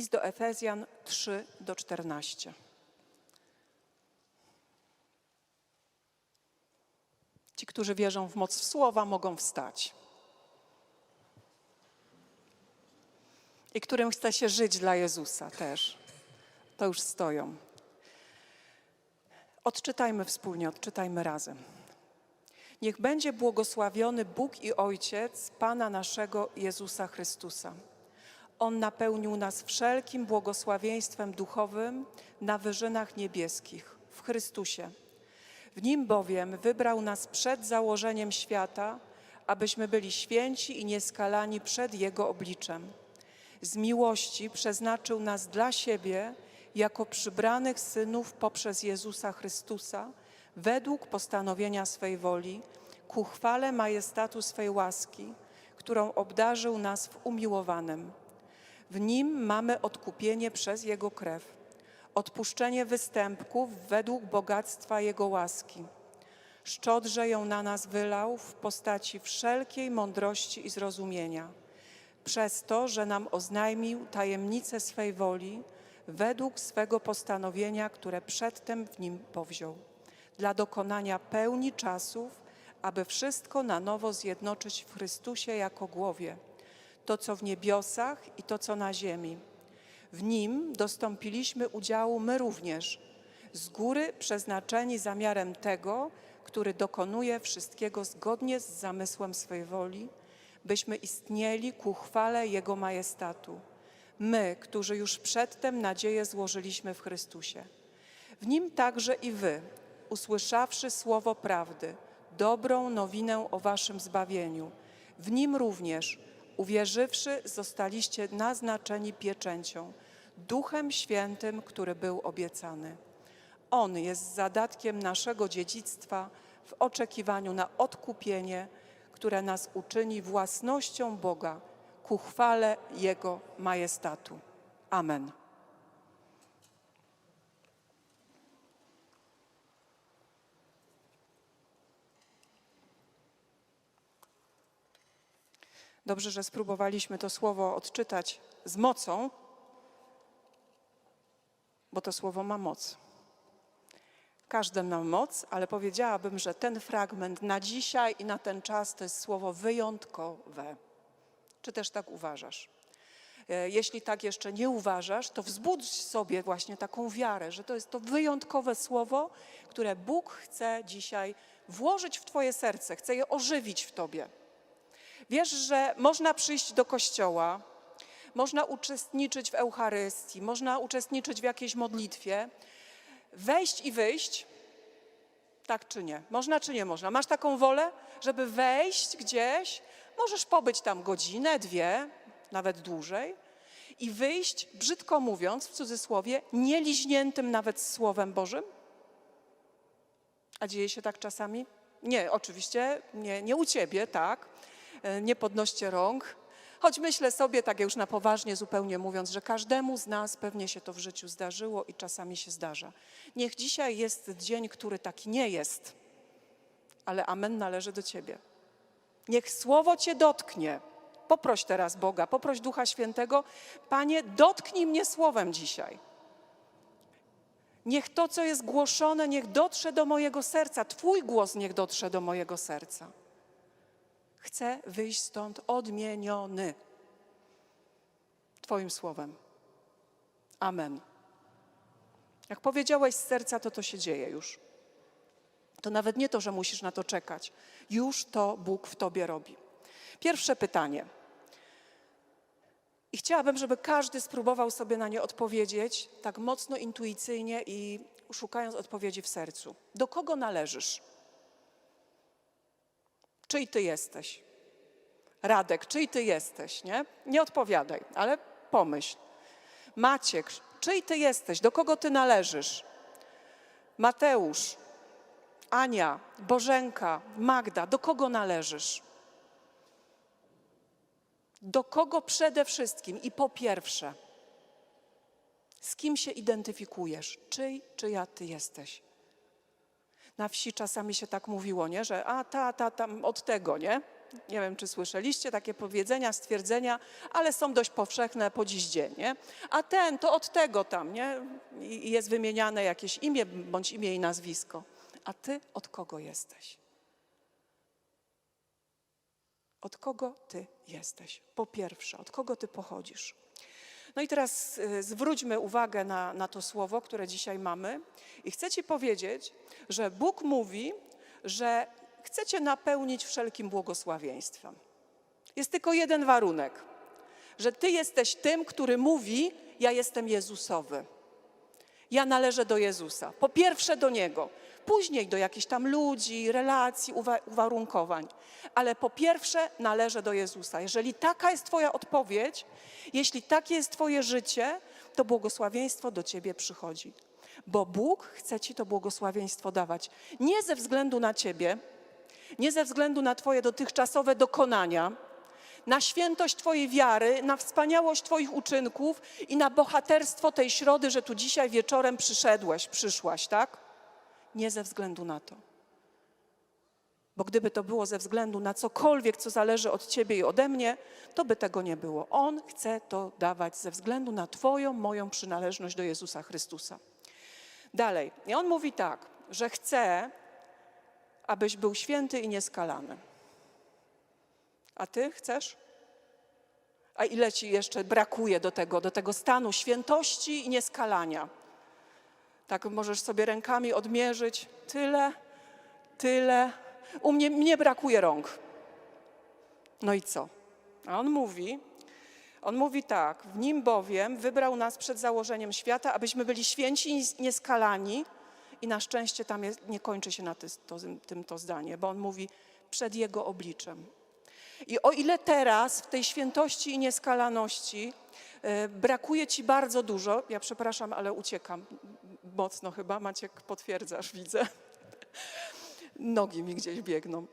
List do Efezjan 3 do 14. Ci, którzy wierzą w moc słowa, mogą wstać. I którym chce się żyć dla Jezusa też, to już stoją. Odczytajmy wspólnie, odczytajmy razem. Niech będzie błogosławiony Bóg i Ojciec Pana naszego Jezusa Chrystusa. On napełnił nas wszelkim błogosławieństwem duchowym na wyżynach niebieskich w Chrystusie. W Nim bowiem wybrał nas przed założeniem świata, abyśmy byli święci i nieskalani przed Jego obliczem. Z miłości przeznaczył nas dla siebie jako przybranych synów poprzez Jezusa Chrystusa, według postanowienia swej woli, ku chwale majestatu swej łaski, którą obdarzył nas w umiłowanym. W nim mamy odkupienie przez Jego krew, odpuszczenie występków według bogactwa Jego łaski. Szczodrze ją na nas wylał w postaci wszelkiej mądrości i zrozumienia, przez to, że nam oznajmił tajemnicę swej woli według swego postanowienia, które przedtem w nim powziął, dla dokonania pełni czasów, aby wszystko na nowo zjednoczyć w Chrystusie jako głowie, to co w niebiosach i to co na ziemi. W nim dostąpiliśmy udziału my również, z góry przeznaczeni zamiarem tego, który dokonuje wszystkiego zgodnie z zamysłem swej woli, byśmy istnieli ku chwale Jego majestatu. My, którzy już przedtem nadzieję złożyliśmy w Chrystusie. W nim także i wy, usłyszawszy słowo prawdy, dobrą nowinę o waszym zbawieniu, w nim również, uwierzywszy, zostaliście naznaczeni pieczęcią, Duchem Świętym, który był obiecany. On jest zadatkiem naszego dziedzictwa w oczekiwaniu na odkupienie, które nas uczyni własnością Boga ku chwale Jego majestatu. Amen. Dobrze, że spróbowaliśmy to słowo odczytać z mocą, bo to słowo ma moc. Każde ma moc, ale powiedziałabym, że ten fragment na dzisiaj i na ten czas to jest słowo wyjątkowe. Czy też tak uważasz? E, Jeśli tak jeszcze nie uważasz, to wzbudź sobie właśnie taką wiarę, że to jest to wyjątkowe słowo, które Bóg chce dzisiaj włożyć w Twoje serce, chce je ożywić w Tobie. Wiesz, że można przyjść do kościoła, można uczestniczyć w Eucharystii, można uczestniczyć w jakiejś modlitwie, wejść i wyjść, tak czy nie? Można czy nie można? Masz taką wolę, żeby wejść gdzieś, możesz pobyć tam godzinę, dwie, nawet dłużej i wyjść, brzydko mówiąc, w cudzysłowie, nieliźniętym nawet Słowem Bożym? A dzieje się tak czasami? Nie, oczywiście nie, nie u ciebie, tak. E, Nie podnoście rąk. Choć myślę sobie, tak już na poważnie zupełnie mówiąc, że każdemu z nas pewnie się to w życiu zdarzyło i czasami się zdarza. Niech dzisiaj jest dzień, który taki nie jest, ale amen należy do ciebie. Niech słowo cię dotknie. Poproś teraz Boga, poproś Ducha Świętego. Panie, dotknij mnie słowem dzisiaj. Niech to, co jest głoszone, niech dotrze do mojego serca. Twój głos niech dotrze do mojego serca. Chcę wyjść stąd odmieniony Twoim słowem. Amen. Jak powiedziałeś z serca, to to się dzieje już. To nawet nie to, że musisz na to czekać. Już to Bóg w Tobie robi. Pierwsze pytanie. I chciałabym, żeby każdy spróbował sobie na nie odpowiedzieć tak mocno intuicyjnie i szukając odpowiedzi w sercu. Do kogo należysz? Czyj ty jesteś? Radek, czyj ty jesteś, nie? Nie odpowiadaj, ale pomyśl. Maciek, czyj ty jesteś? Do kogo ty należysz? Mateusz, Ania, Bożenka, Magda, do kogo należysz? Do kogo przede wszystkim i po pierwsze? Z kim się identyfikujesz? Czyj, czyja ty jesteś? Na wsi czasami się tak mówiło, nie? że a ta, ta, tam od tego, nie? Nie wiem, czy słyszeliście takie powiedzenia, stwierdzenia, ale są dość powszechne po dziś dzień, nie? A ten to od tego tam, nie? I jest wymieniane jakieś imię bądź imię i nazwisko. A ty od kogo jesteś? Od kogo ty jesteś? Po pierwsze, od kogo ty pochodzisz? No i teraz y, zwróćmy uwagę na, na to słowo, które dzisiaj mamy. I chcę Ci powiedzieć, że Bóg mówi, że chce Cię napełnić wszelkim błogosławieństwem. Jest tylko jeden warunek, że Ty jesteś tym, który mówi: Ja jestem Jezusowy. Ja należę do Jezusa. Po pierwsze do Niego, później do jakichś tam ludzi, relacji, uwa- uwarunkowań. Ale po pierwsze należę do Jezusa. Jeżeli taka jest Twoja odpowiedź, jeśli takie jest Twoje życie, to błogosławieństwo do Ciebie przychodzi. Bo Bóg chce Ci to błogosławieństwo dawać. Nie ze względu na Ciebie, nie ze względu na Twoje dotychczasowe dokonania, na świętość Twojej wiary, na wspaniałość Twoich uczynków i na bohaterstwo tej środy, że tu dzisiaj wieczorem przyszedłeś, przyszłaś, tak? Nie ze względu na to. Bo gdyby to było ze względu na cokolwiek, co zależy od Ciebie i ode mnie, to by tego nie było. On chce to dawać ze względu na Twoją, moją przynależność do Jezusa Chrystusa. Dalej. I on mówi tak, że chce, abyś był święty i nieskalany. A ty chcesz? A ile ci jeszcze brakuje do tego, do tego stanu świętości i nieskalania? Tak możesz sobie rękami odmierzyć. Tyle, tyle. U mnie, mnie brakuje rąk. No i co? A on mówi, on mówi tak, w nim bowiem wybrał nas przed założeniem świata, abyśmy byli święci i nieskalani. I na szczęście tam jest, nie kończy się na ty, to, tym to zdanie, bo on mówi przed jego obliczem. I o ile teraz w tej świętości i nieskalaności e, brakuje ci bardzo dużo, ja przepraszam, ale uciekam mocno chyba, Maciek potwierdzasz, widzę. Nogi mi gdzieś biegną.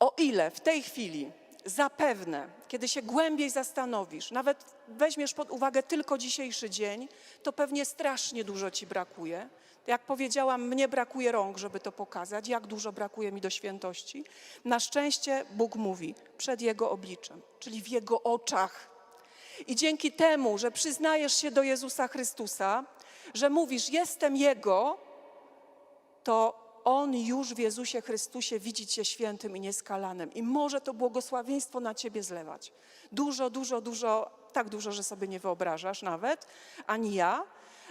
O ile w tej chwili zapewne, kiedy się głębiej zastanowisz, nawet weźmiesz pod uwagę tylko dzisiejszy dzień, to pewnie strasznie dużo ci brakuje. Jak powiedziałam, mnie brakuje rąk, żeby to pokazać, jak dużo brakuje mi do świętości. Na szczęście Bóg mówi przed Jego obliczem, czyli w Jego oczach. I dzięki temu, że przyznajesz się do Jezusa Chrystusa, że mówisz, jestem Jego, to On już w Jezusie Chrystusie widzi Cię świętym i nieskalanym i może to błogosławieństwo na Ciebie zlewać. Dużo, dużo, dużo, tak dużo, że sobie nie wyobrażasz nawet, ani ja.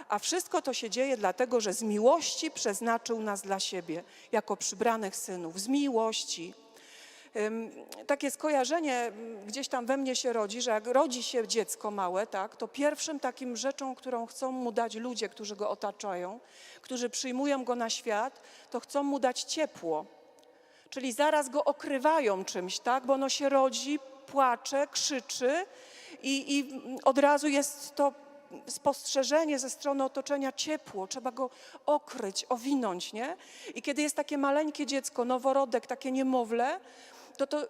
A wszystko to się dzieje dlatego, że z miłości przeznaczył nas dla siebie, jako przybranych synów. Z miłości. Takie skojarzenie gdzieś tam we mnie się rodzi, że jak rodzi się dziecko małe, tak, to pierwszym takim rzeczą, którą chcą mu dać ludzie, którzy go otaczają, którzy przyjmują go na świat, to chcą mu dać ciepło. Czyli zaraz go okrywają czymś, tak, bo ono się rodzi, płacze, krzyczy i, i od razu jest to spostrzeżenie ze strony otoczenia ciepło, trzeba go okryć, owinąć, nie? I kiedy jest takie maleńkie dziecko, noworodek, takie niemowlę, to to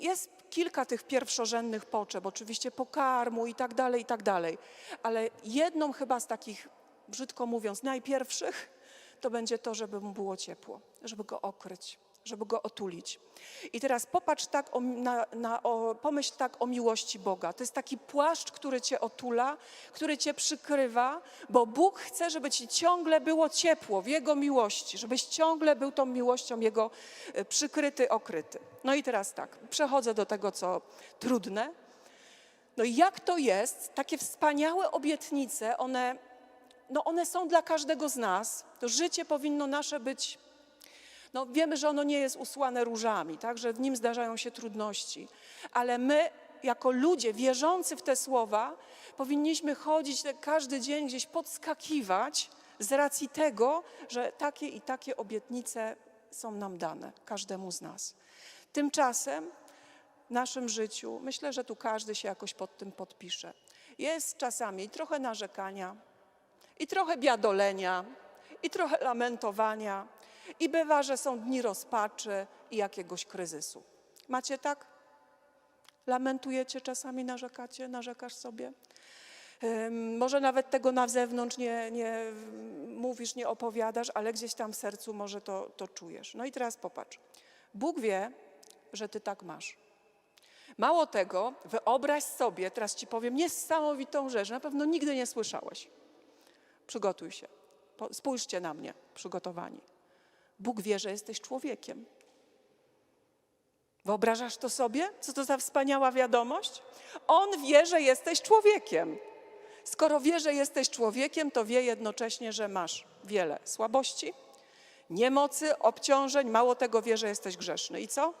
jest kilka tych pierwszorzędnych potrzeb, oczywiście pokarmu i tak dalej, i tak dalej. Ale jedną chyba z takich, brzydko mówiąc, najpierwszych, to będzie to, żeby mu było ciepło, żeby go okryć, żeby go otulić. I teraz popatrz tak, o, na, na, o, pomyśl tak o miłości Boga. To jest taki płaszcz, który cię otula, który cię przykrywa, bo Bóg chce, żeby ci ciągle było ciepło w Jego miłości, żebyś ciągle był tą miłością Jego e, przykryty, okryty. No i teraz tak, przechodzę do tego, co trudne. No i jak to jest, takie wspaniałe obietnice, one, no one są dla każdego z nas. To życie powinno nasze być no, wiemy, że ono nie jest usłane różami, tak? że w nim zdarzają się trudności, ale my, jako ludzie wierzący w te słowa, powinniśmy chodzić tak każdy dzień gdzieś podskakiwać z racji tego, że takie i takie obietnice są nam dane, każdemu z nas. Tymczasem w naszym życiu, myślę, że tu każdy się jakoś pod tym podpisze, jest czasami trochę narzekania, i trochę biadolenia, i trochę lamentowania, i bywa, że są dni rozpaczy i jakiegoś kryzysu. Macie tak? Lamentujecie czasami, narzekacie, narzekasz sobie? Może nawet tego na zewnątrz nie, nie mm, mówisz, nie opowiadasz, ale gdzieś tam w sercu może to, to czujesz. No i teraz popatrz. Bóg wie, że ty tak masz. Mało tego, wyobraź sobie, teraz ci powiem niesamowitą rzecz, na pewno nigdy nie słyszałeś. Przygotuj się. Spójrzcie na mnie, przygotowani. Bóg wie, że jesteś człowiekiem. Wyobrażasz to sobie? Co to za wspaniała wiadomość? On wie, że jesteś człowiekiem. Skoro wie, że jesteś człowiekiem, to wie jednocześnie, że masz wiele słabości, niemocy, obciążeń, mało tego wie, że jesteś grzeszny. I co?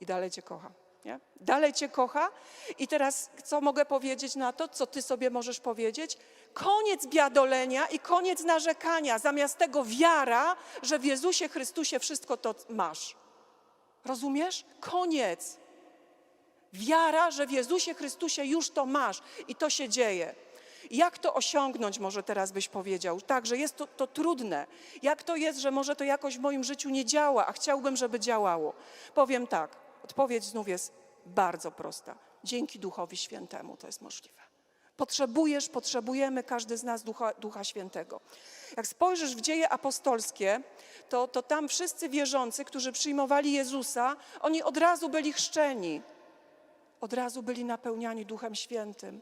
I dalej cię kocha. Nie? Dalej cię kocha. I teraz co mogę powiedzieć na to, co ty sobie możesz powiedzieć? Koniec biadolenia i koniec narzekania. Zamiast tego wiara, że w Jezusie Chrystusie wszystko to masz. Rozumiesz? Koniec. Wiara, że w Jezusie Chrystusie już to masz i to się dzieje. Jak to osiągnąć, może teraz byś powiedział? Tak, że jest to, to trudne. Jak to jest, że może to jakoś w moim życiu nie działa, a chciałbym, żeby działało? Powiem tak, odpowiedź znów jest bardzo prosta. Dzięki Duchowi Świętemu to jest możliwe. Potrzebujesz, potrzebujemy każdy z nas Ducha, Ducha Świętego. Jak spojrzysz w dzieje apostolskie, to, to tam wszyscy wierzący, którzy przyjmowali Jezusa, oni od razu byli chrzczeni od razu byli napełniani Duchem Świętym.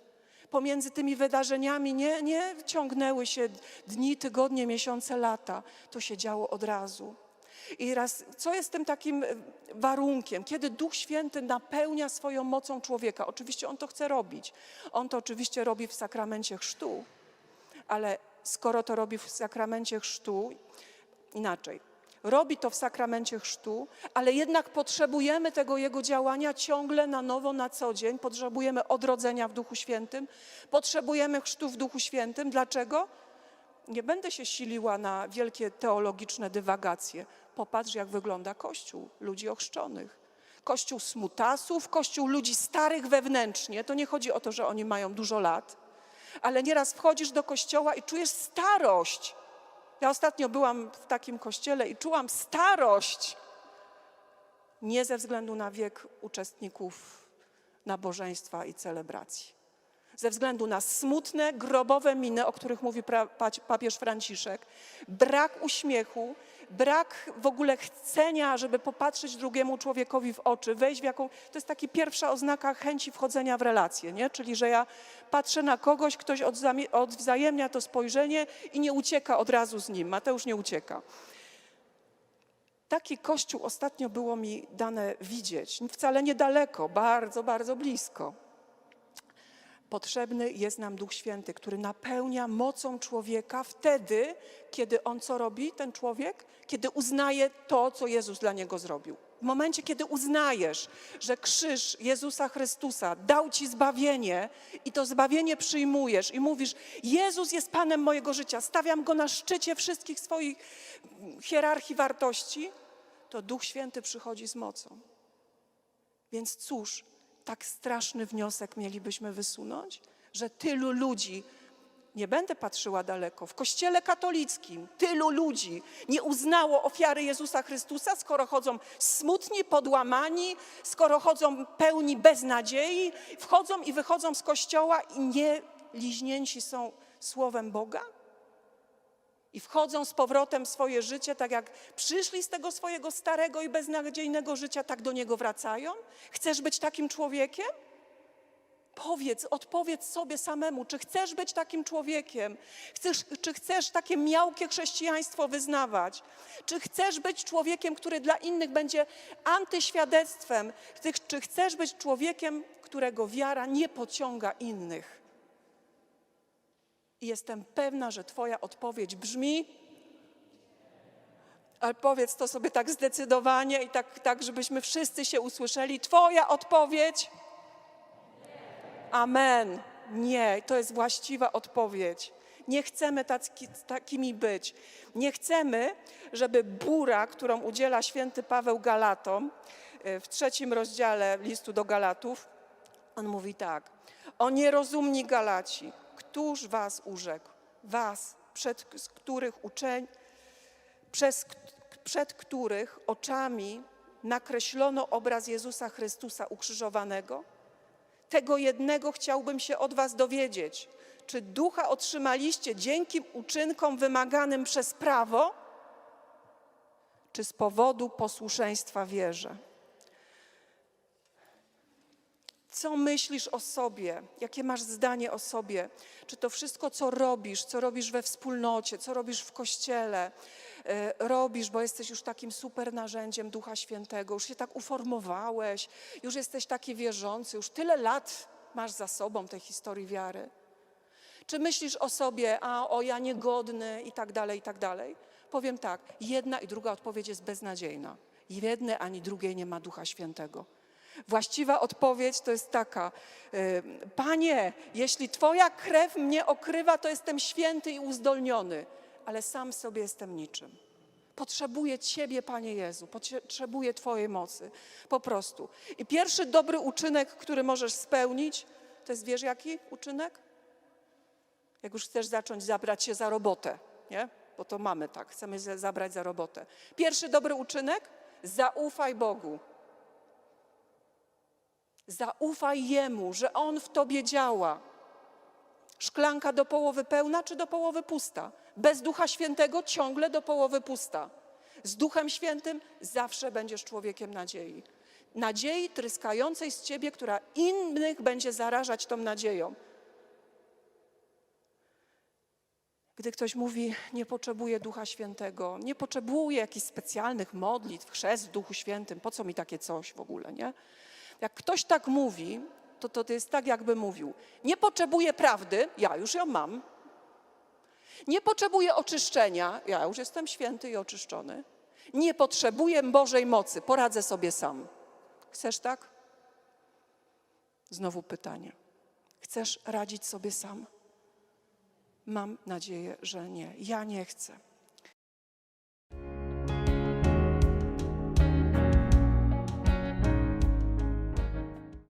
Pomiędzy tymi wydarzeniami nie, nie ciągnęły się dni, tygodnie, miesiące, lata. To się działo od razu. I raz, co jest tym takim e, warunkiem, kiedy Duch Święty napełnia swoją mocą człowieka? Oczywiście On to chce robić. On to oczywiście robi w sakramencie chrztu, ale skoro to robi w sakramencie chrztu, inaczej. Robi to w sakramencie chrztu, ale jednak potrzebujemy tego Jego działania ciągle na nowo, na co dzień. Potrzebujemy odrodzenia w Duchu Świętym, potrzebujemy chrztu w Duchu Świętym. Dlaczego? Nie będę się siliła na wielkie teologiczne dywagacje. Popatrz, jak wygląda Kościół ludzi ochrzczonych. Kościół smutasów, kościół ludzi starych wewnętrznie. To nie chodzi o to, że oni mają dużo lat, ale nieraz wchodzisz do kościoła i czujesz starość. Ja ostatnio byłam w takim kościele i czułam starość. Nie ze względu na wiek uczestników nabożeństwa i celebracji. Ze względu na smutne, grobowe miny, o których mówi papież Franciszek, brak uśmiechu, brak w ogóle chcenia, żeby popatrzeć drugiemu człowiekowi w oczy, wejść w jaką. To jest taka pierwsza oznaka chęci wchodzenia w relacje, nie? Czyli, że ja patrzę na kogoś, ktoś odwzajemnia to spojrzenie i nie ucieka od razu z nim. Mateusz nie ucieka. Taki kościół ostatnio było mi dane widzieć, wcale niedaleko, bardzo, bardzo blisko. Potrzebny jest nam Duch Święty, który napełnia mocą człowieka wtedy, kiedy on co robi, ten człowiek? Kiedy uznaje to, co Jezus dla niego zrobił. W momencie, kiedy uznajesz, że krzyż Jezusa Chrystusa dał ci zbawienie i to zbawienie przyjmujesz i mówisz: Jezus jest Panem mojego życia, stawiam go na szczycie wszystkich swoich mm, hierarchii wartości, to Duch Święty przychodzi z mocą. Więc cóż, tak straszny wniosek mielibyśmy wysunąć, że tylu ludzi, nie będę patrzyła daleko, w Kościele katolickim tylu ludzi nie uznało ofiary Jezusa Chrystusa, skoro chodzą smutni, podłamani, skoro chodzą pełni beznadziei, wchodzą i wychodzą z Kościoła i nie liźnięci są słowem Boga? I wchodzą z powrotem w swoje życie, tak jak przyszli z tego swojego starego i beznadziejnego życia, tak do niego wracają? Chcesz być takim człowiekiem? Powiedz, odpowiedz sobie samemu, czy chcesz być takim człowiekiem? Chcesz, czy chcesz takie miałkie chrześcijaństwo wyznawać? Czy chcesz być człowiekiem, który dla innych będzie antyświadectwem? Ty- Czy chcesz być człowiekiem, którego wiara nie pociąga innych? I jestem pewna, że Twoja odpowiedź brzmi, ale powiedz to sobie tak zdecydowanie i tak, tak żebyśmy wszyscy się usłyszeli. Twoja odpowiedź? Amen. Nie, to jest właściwa odpowiedź. Nie chcemy takimi być. Nie chcemy, żeby bura, którą udziela święty Paweł Galatom e, w trzecim rozdziale listu do Galatów, on mówi tak. O nierozumni Galaci, któż was urzekł? Was, przed których uczeń, przez, przed których oczami nakreślono obraz Jezusa Chrystusa ukrzyżowanego? Tego jednego chciałbym się od Was dowiedzieć. Czy ducha otrzymaliście dzięki uczynkom wymaganym przez prawo, czy z powodu posłuszeństwa wierze? Co myślisz o sobie? Jakie masz zdanie o sobie? Czy to wszystko, co robisz, co robisz we wspólnocie, co robisz w kościele, e, robisz, bo jesteś już takim super narzędziem Ducha Świętego, już się tak uformowałeś, już jesteś taki wierzący, już tyle lat masz za sobą tej historii wiary. Czy myślisz o sobie, a o ja niegodny i tak dalej, i tak dalej? Powiem tak, jedna i druga odpowiedź jest beznadziejna. Jednej ani drugiej nie ma Ducha Świętego. Właściwa odpowiedź to jest taka: y, Panie, jeśli Twoja krew mnie okrywa, to jestem święty i uzdolniony, ale sam sobie jestem niczym. Potrzebuję Ciebie, Panie Jezu, potrzebuję Twojej mocy. Po prostu. I pierwszy dobry uczynek, który możesz spełnić, to jest wiesz jaki uczynek? Jak już chcesz zacząć zabrać się za robotę, nie? Bo to mamy tak, chcemy zabrać za robotę. Pierwszy dobry uczynek? Zaufaj Bogu. Zaufaj Jemu, że On w tobie działa. Szklanka do połowy pełna czy do połowy pusta? Bez Ducha Świętego ciągle do połowy pusta. Z Duchem Świętym zawsze będziesz człowiekiem nadziei. Nadziei tryskającej z ciebie, która innych będzie zarażać tą nadzieją. Gdy ktoś mówi, nie potrzebuje Ducha Świętego, nie potrzebuje jakichś specjalnych modlitw, chrzest w Duchu Świętym, po co mi takie coś w ogóle, nie? Jak ktoś tak mówi, to, to to jest tak, jakby mówił, nie potrzebuję prawdy, ja już ją mam. Nie potrzebuję oczyszczenia, ja już jestem święty i oczyszczony. Nie potrzebuję Bożej mocy, poradzę sobie sam. Chcesz tak? Znowu pytanie. Chcesz radzić sobie sam? Mam nadzieję, że nie. Ja nie chcę.